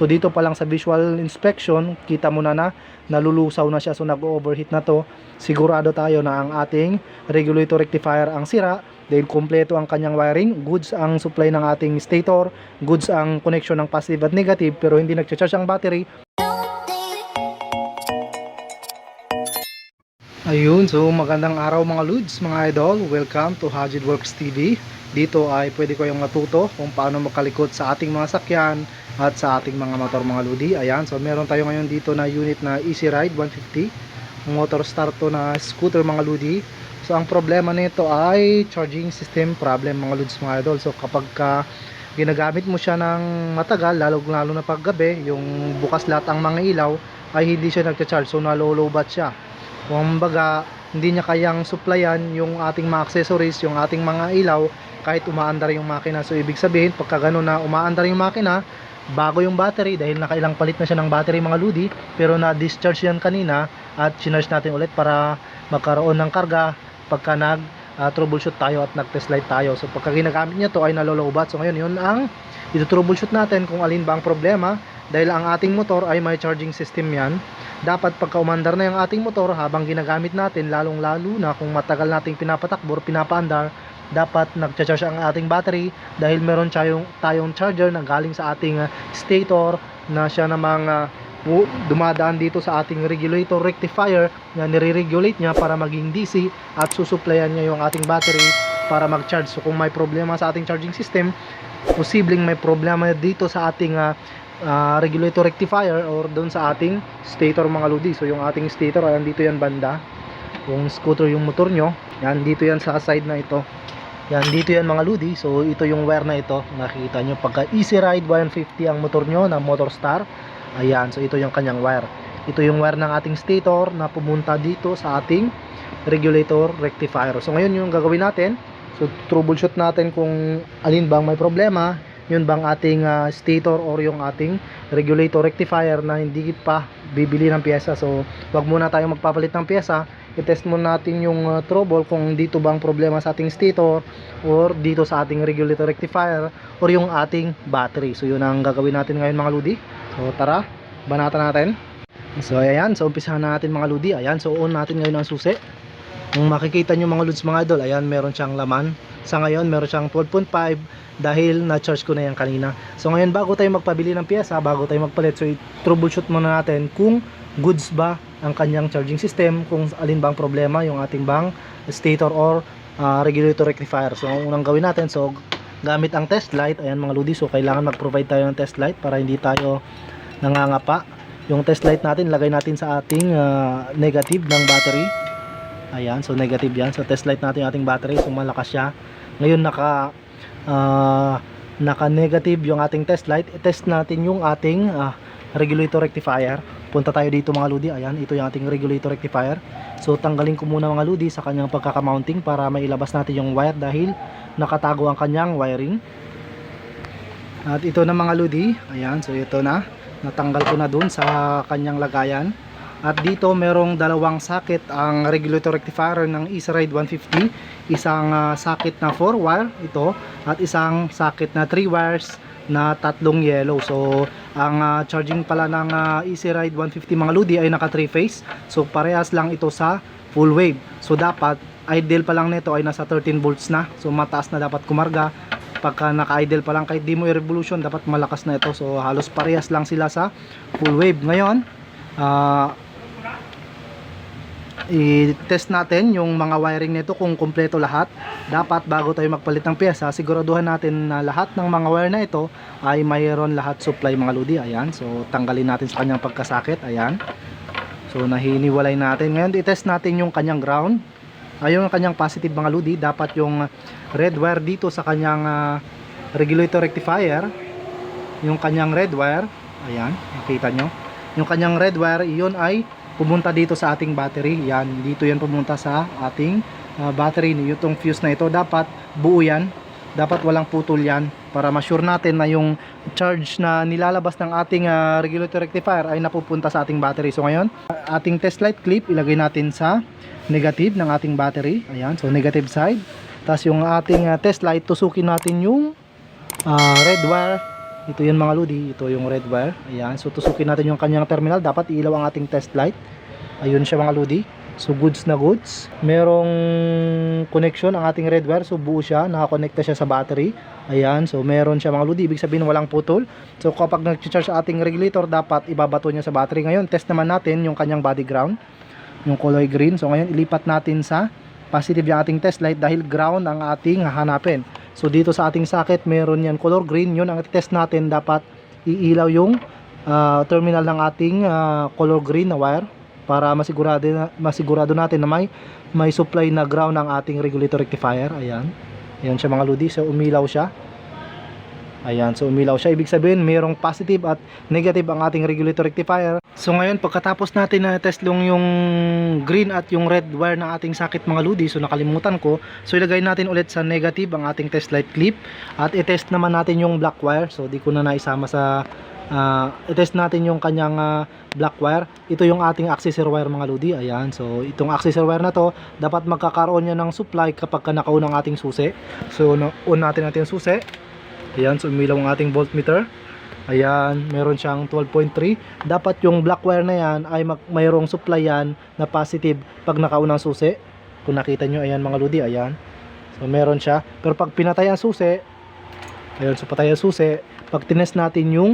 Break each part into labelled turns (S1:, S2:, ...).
S1: So dito pa lang sa visual inspection, kita mo na na nalulusaw na siya so nag-overheat na to. Sigurado tayo na ang ating regulator rectifier ang sira dahil kompleto ang kanyang wiring, goods ang supply ng ating stator, goods ang connection ng positive at negative pero hindi nagcha-charge ang battery. Ayun, so magandang araw mga Ludes, mga idol. Welcome to Hajid Works TV. Dito ay pwede ko yung matuto kung paano makalikot sa ating mga sakyan at sa ating mga motor mga Ludi. Ayan, so meron tayo ngayon dito na unit na Easy Ride 150. Motor start to na scooter mga Ludi. So ang problema nito ay charging system problem mga Ludes mga idol. So kapag ka ginagamit mo siya ng matagal, lalo lalo na paggabi, yung bukas lahat ang mga ilaw, ay hindi siya nagcha-charge. So nalolobat siya. Kumbaga, hindi niya kayang supplyan yung ating mga accessories, yung ating mga ilaw, kahit umaandar yung makina. So, ibig sabihin, pagka gano'n na umaandar yung makina, bago yung battery, dahil nakailang palit na siya ng battery mga ludi, pero na-discharge yan kanina, at sinarge natin ulit para magkaroon ng karga pagka nag ah, troubleshoot tayo at nag-test light tayo. So, pagka ginagamit niya to ay nalolobat. So, ngayon, yun ang ito-troubleshoot natin kung alin ba ang problema dahil ang ating motor ay may charging system yan dapat pagka umandar na yung ating motor habang ginagamit natin lalong lalo na kung matagal nating pinapatakbo or pinapaandar dapat nagcha-charge ang ating battery dahil meron tayong, tayong charger na galing sa ating uh, stator na siya namang uh, dumadaan dito sa ating regulator rectifier na nire-regulate niya para maging DC at susuplayan niya yung ating battery para mag-charge so kung may problema sa ating charging system posibleng may problema dito sa ating uh, uh, regulator rectifier or doon sa ating stator mga ludi. So yung ating stator ayan dito yan banda. Kung scooter yung motor nyo, yan dito yan sa side na ito. Yan dito yan mga ludi. So ito yung wire na ito. Nakikita nyo pagka Easy Ride 150 ang motor nyo na Motor Star. Ayan, so ito yung kanyang wire. Ito yung wire ng ating stator na pumunta dito sa ating regulator rectifier. So ngayon yung gagawin natin, so troubleshoot natin kung alin bang may problema, yun bang ating ah, stator or yung ating regulator rectifier na hindi pa bibili ng pyesa. So wag muna tayo magpapalit ng pyesa, i-test muna natin yung ah, trouble kung dito bang problema sa ating stator or dito sa ating regulator rectifier or yung ating battery. So yun ang gagawin natin ngayon mga ludi. So tara, banata natin. So ayan, so umpisahan natin mga ludi. Ayan, so on natin ngayon ang susi. Kung makikita nyo mga lods mga idol, ayan meron siyang laman. Sa ngayon meron siyang 12.5 dahil na-charge ko na yan kanina. So ngayon bago tayo magpabili ng piyesa, bago tayo magpalit, so i-troubleshoot muna natin kung goods ba ang kanyang charging system, kung alin bang problema yung ating bang stator or ah, regulator rectifier. So ang unang gawin natin, so gamit ang test light, ayan mga lodi, so kailangan mag-provide tayo ng test light para hindi tayo nangangapa. Yung test light natin, lagay natin sa ating ah, negative ng battery. Ayan, so negative yan. So test light natin yung ating battery, so malakas siya. Ngayon naka ah, naka negative yung ating test light. I-test natin yung ating ah, regulator rectifier. Punta tayo dito mga ludi. Ayan, ito yung ating regulator rectifier. So tanggalin ko muna mga ludi sa kanyang pagkakamounting para mailabas natin yung wire dahil nakatago ang kanyang wiring. At ito na mga ludi. Ayan, so ito na. Natanggal ko na dun sa kanyang lagayan. At dito merong dalawang socket ang regulator rectifier ng Israide 150. Isang ah, socket na 4 wire ito at isang socket na 3 wires na tatlong yellow. So ang ah, charging pala ng uh, Ride 150 mga ludi ay naka 3 phase. So parehas lang ito sa full wave. So dapat idle pa lang nito ay nasa 13 volts na. So mataas na dapat kumarga. Pagka naka-idle pa lang kahit di mo i-revolution dapat malakas na ito. So halos parehas lang sila sa full wave. Ngayon, ah i-test natin yung mga wiring nito kung kumpleto lahat. Dapat bago tayo magpalit ng pyesa, siguraduhan natin na lahat ng mga wire na ito ay mayroon lahat supply mga ludi. Ayan, so tanggalin natin sa kanyang pagkasakit. Ayan. So nahiniwalay natin. Ngayon i-test natin yung kanyang ground. Ayun yung kanyang positive mga ludi. Dapat yung red wire dito sa kanyang ah, regulator rectifier. Yung kanyang red wire. Ayan, nakita nyo. Yung kanyang red wire, iyon ay pumunta dito sa ating battery. Yan, dito yan pumunta sa ating uh, battery. Itong fuse na ito, dapat buo yan. Dapat walang putol yan para ma-sure natin na yung charge na nilalabas ng ating uh, regulator rectifier ay napupunta sa ating battery. So ngayon, ating test light clip ilagay natin sa negative ng ating battery. Ayan, so negative side. Tapos yung ating uh, test light, tusukin natin yung uh, red wire Ito yun mga lodi, ito yung red wire. Ayan, so tusukin natin yung kanyang terminal. Dapat ilaw ang ating test light. Ayun siya mga lodi. So goods na goods. Merong connection ang ating red wire. So buo siya, nakakonekta siya sa battery. Ayan, so meron siya mga lodi. Ibig sabihin walang putol. So kapag nag-charge ating regulator, dapat ibabato niya sa battery. Ngayon, test naman natin yung kanyang body ground. Yung color green. So ngayon, ilipat natin sa positive yung ating test light dahil ground ang ating hahanapin. So dito sa ating socket, meron yan color green. Yun ang test natin. Dapat iilaw yung ah, terminal ng ating ah, color green na wire para masigurado masigurado natin na may may supply na ground ang ating regulator rectifier. Ayan. Ayan siya mga lodi. So umilaw siya. Ayan, so umilaw siya. Ibig sabihin, mayroong positive at negative ang ating regulator rectifier. So ngayon, pagkatapos natin na test lang yung green at yung red wire ng ating socket mga lodi, so nakalimutan ko. So ilagay natin ulit sa negative ang ating test light clip at i-test naman natin yung black wire. So di ko na naisama sa ah, i-test natin yung kanyang ah, black wire. Ito yung ating accessory wire mga lodi. Ayan, so itong accessory wire na to, dapat magkakaroon niya ng supply kapag ka nakaon ang ating susi. So on natin natin yung susi. Ayan, so umilaw ang ating voltmeter. Ayan, meron siyang 12.3. Dapat yung black wire na yan ay mayroong supply yan na positive pag nakaunang susi. Kung nakita nyo, ayan mga ludi, ayan. So meron siya. Pero pag pinatay ang susi, ayan, so patay ang susi, pag tinest natin yung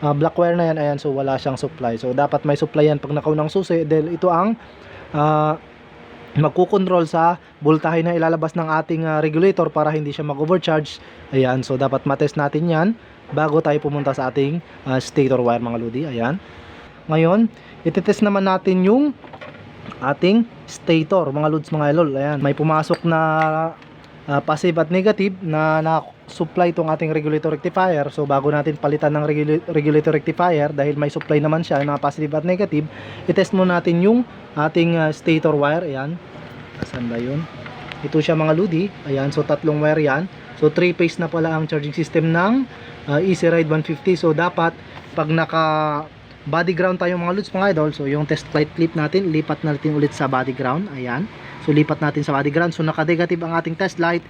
S1: ah, black wire na yan, ayan, so wala siyang supply. So dapat may supply yan pag nakaunang susi dahil ito ang ah, magkukontrol sa voltahe na ilalabas ng ating ah, regulator para hindi siya mag-overcharge. Ayan, so dapat matest natin 'yan bago tayo pumunta sa ating ah, stator wire mga lodi. Ayan. Ngayon, itetest naman natin yung ating stator mga lods mga elol. Ayan, may pumasok na ah, positive at negative na na supply itong ating regulator rectifier. So bago natin palitan ng regula- regulator rectifier dahil may supply naman siya na positive at negative, i-test muna natin yung ating ah, stator wire. Ayan. Saan ba yun? Ito siya mga ludi. Ayan, so tatlong wire yan. So 3 phase na pala ang charging system ng ah, Easy Ride 150. So dapat pag naka body ground tayo mga lods mga idol. So yung test light clip natin, lipat natin ulit sa body ground. Ayan. So lipat natin sa body ground. So naka-negative ang ating test light.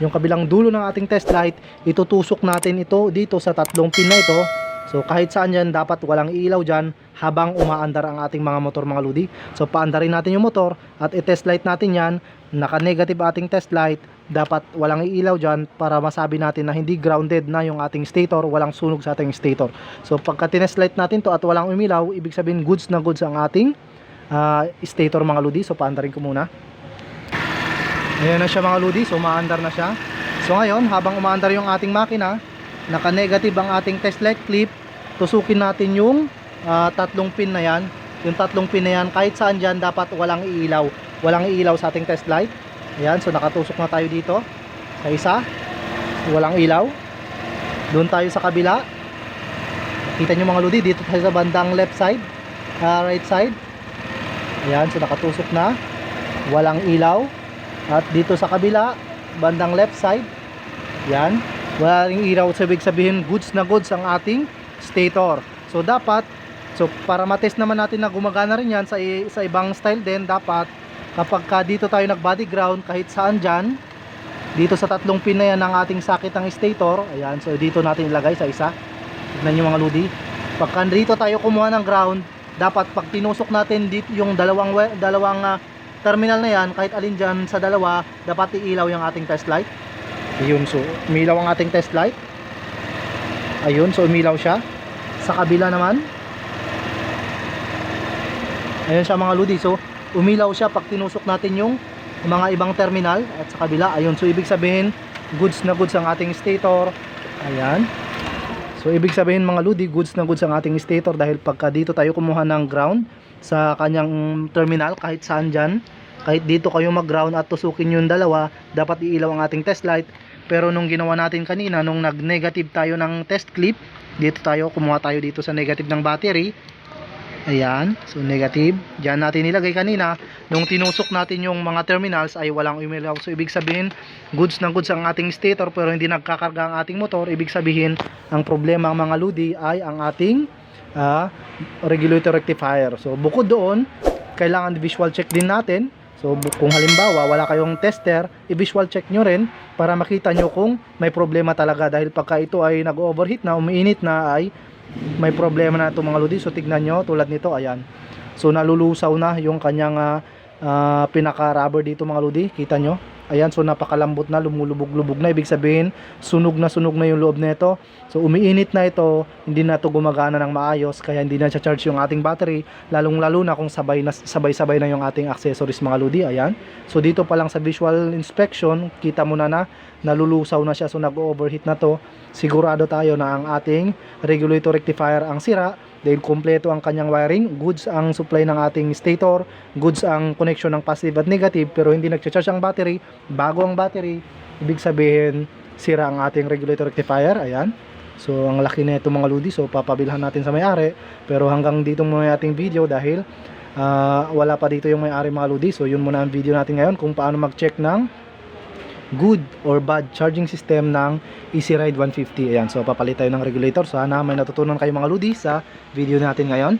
S1: Yung kabilang dulo ng ating test light, itutusok natin ito dito sa tatlong pin na ito. So kahit saan dyan, dapat walang ilaw dyan habang umaandar ang ating mga motor mga ludi. So paandarin natin yung motor at i-test light natin yan. Naka-negative ating test light. Dapat walang ilaw dyan para masabi natin na hindi grounded na yung ating stator. Walang sunog sa ating stator. So pagka tinest light natin to at walang umilaw, ibig sabihin goods na goods ang ating ah, stator mga ludi. So paandarin ko muna. Ayan na siya mga ludi. So umaandar na siya. So ngayon, habang umaandar yung ating makina, naka-negative ang ating test light clip. Tusukin natin yung ah, tatlong pin na yan. Yung tatlong pin na yan, kahit saan dyan, dapat walang iilaw. Walang iilaw sa ating test light. Ayan, so nakatusok na tayo dito. Sa isa. Walang ilaw. Doon tayo sa kabila. Kita nyo mga ludi, dito tayo sa bandang left side. ah, right side. Ayan, so nakatusok na. Walang ilaw. At dito sa kabila, bandang left side, yan, walang ilaw sa ibig sabihin goods na goods ang ating stator. So dapat, so para matest naman natin na gumagana rin yan sa, sa ibang style din, dapat kapag ka dito tayo nag body ground kahit saan dyan, dito sa tatlong pin na yan ng ating sakit ng stator, ayan, so dito natin ilagay sa isa. Tignan nyo mga ludi. Pagka dito tayo kumuha ng ground, dapat pag tinusok natin dito yung dalawang dalawang ah, terminal na yan, kahit alin dyan sa dalawa, dapat iilaw yung ating test light. Ayun, so umilaw ang ating test light. Ayun, so umilaw siya. Sa kabila naman. Ayun siya mga ludi. So umilaw siya pag tinusok natin yung mga ibang terminal at sa kabila. Ayun, so ibig sabihin goods na goods ang ating stator. Ayan. So ibig sabihin mga ludi, goods na goods ang ating stator dahil pagka dito tayo kumuha ng ground sa kanyang terminal kahit saan dyan, kahit dito kayo mag-ground at tusukin yung dalawa, dapat iilaw ang ating test light. Pero nung ginawa natin kanina, nung nag-negative tayo ng test clip, dito tayo, kumuha tayo dito sa negative ng battery. Ayan, so negative. Diyan natin nilagay kanina. Nung tinusok natin yung mga terminals ay walang umilaw. So ibig sabihin, goods na goods ang ating stator pero hindi nagkakarga ang ating motor. Ibig sabihin, ang problema ang mga ludi ay ang ating ah, regulator rectifier. So bukod doon, kailangan visual check din natin So kung halimbawa wala kayong tester, i-visual check nyo rin para makita nyo kung may problema talaga dahil pagka ito ay nag-overheat na, umiinit na ay may problema na itong mga lodi. So tignan nyo tulad nito, ayan. So nalulusaw na yung kanyang ah, ah, pinaka-rubber dito mga lodi, kita nyo. Ayan, so napakalambot na, lumulubog-lubog na. Ibig sabihin, sunog na sunog na yung loob nito. So umiinit na ito, hindi na ito gumagana ng maayos, kaya hindi na charge yung ating battery, lalong lalo na kung sabay na, sabay-sabay na yung ating accessories mga lodi. Ayan. So dito pa lang sa visual inspection, kita mo na na, nalulusaw na siya, so nag-overheat na to. Sigurado tayo na ang ating regulator rectifier ang sira, dahil kompleto ang kanyang wiring, goods ang supply ng ating stator, goods ang connection ng positive at negative, pero hindi nag-charge ang battery, bago ang battery, ibig sabihin, sira ang ating regulator rectifier, ayan. So, ang laki na ito mga ludi, so papabilhan natin sa may-ari, pero hanggang dito muna ating video dahil ah, wala pa dito yung may-ari mga ludi, so yun muna ang video natin ngayon kung paano mag-check ng good or bad charging system ng Easy Ride 150. Ayan, so papalit tayo ng regulator. Sana may natutunan kayo mga ludi sa video natin ngayon.